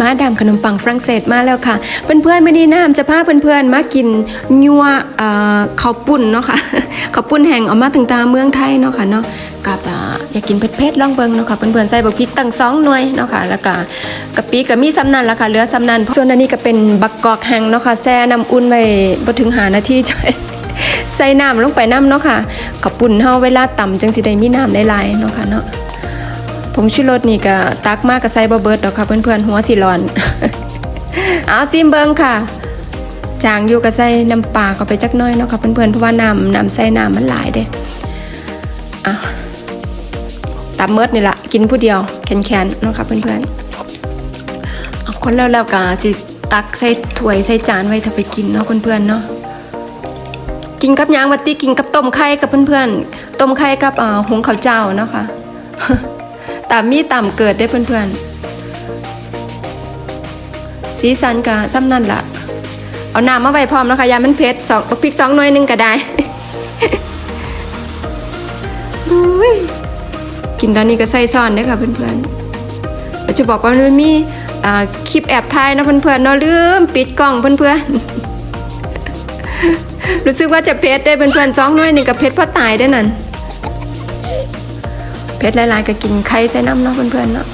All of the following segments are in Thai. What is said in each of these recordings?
มาดามขนมปังฝรั่งเศสมาแล้วค่ะ เพื่อนๆไม่ได้น้ำจะพาเพื่อนๆมากินยัวเอ่อข้าวปุ้นเนาะค่ะข้าวปุ้นแห้งเอามาถึงตาเมืองไทยเนาะค่ะเนาะกับอยากกินเผ็ดๆลองเบิงเนาะค่ะเพื่อนๆใส่บักพริกตั้งสองหน่วยเนาะค่ะแล้วก็กะปิก็มีซ้ำนั่นละค่ะเหลือซ้ำนันส่วนอันนี้ก็เป็นบักกอกแห้งเนาะค่ะแช่น้ำอุ่นไว้บ่ถึงหานาทีจ้อยใส่น้ำลงไปน้ำเนาะค่ะข้าวปุ้นเฮาเวลาต่ำจังสิได้มีน้ำได้ลายเนาะค่ะเนาะผงชูรสนี่ก็ตักมากกับใส่บะเบิดดอกค่ะเพื่อนๆหัวสิร้อน เอาซิมเบิงค่ะจางอยู่กับใส่น้ำปลาก็ไปจักน้อยเนาะค่ะเพื่อนๆเพราะว่าน้ำน้ำใส่น้ำมันหลายเด้อะตับเมิดนี่ละกินผู้เดียวแคนๆเนาะค่ะเพื่อนๆเอาคนแล้วแล้วก็สิตักใส่ถ้วยใส่จานไว้ถ้าไปกินเนาะเพื่อนๆเนาะ กินกับหยางวัตติกินกับต้มไข่กับเพื่อนๆ ต้มไข่กับอ่าหงข้าวเจ้านะคะตามมีตามเกิดได้เพื่อนๆ สีสันกะซ้ำนั่นละเอาน้ำมาไว้พร้อมแล้วค่ะยามันเผ็ดสองพริกสองหน่วยหนึงก็ได้กินตอนนี้ก็ใส่ซ่อนได้ค่ะเพื่อนๆเราจะบอกว่ามันมีคลิปแอบถ่ายนะเพื่อนๆเนาะลืมปิดกล้องเพื่อนๆ รู้สึกว่าจะเผ็ดได้เพื่อนๆสองหน่วยหนึ่งกับเผ็ดเพราะตายได้นั่นเพชรหลายๆก็กินไข่ใส่น้ำเนาะเพื่อนๆเนาะ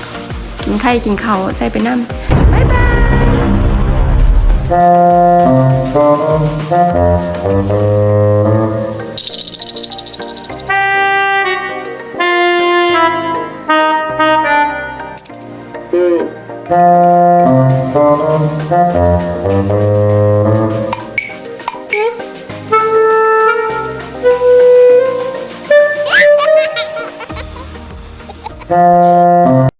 กินไข่กินเขาใส่ไปน้ำบ๊ายบาย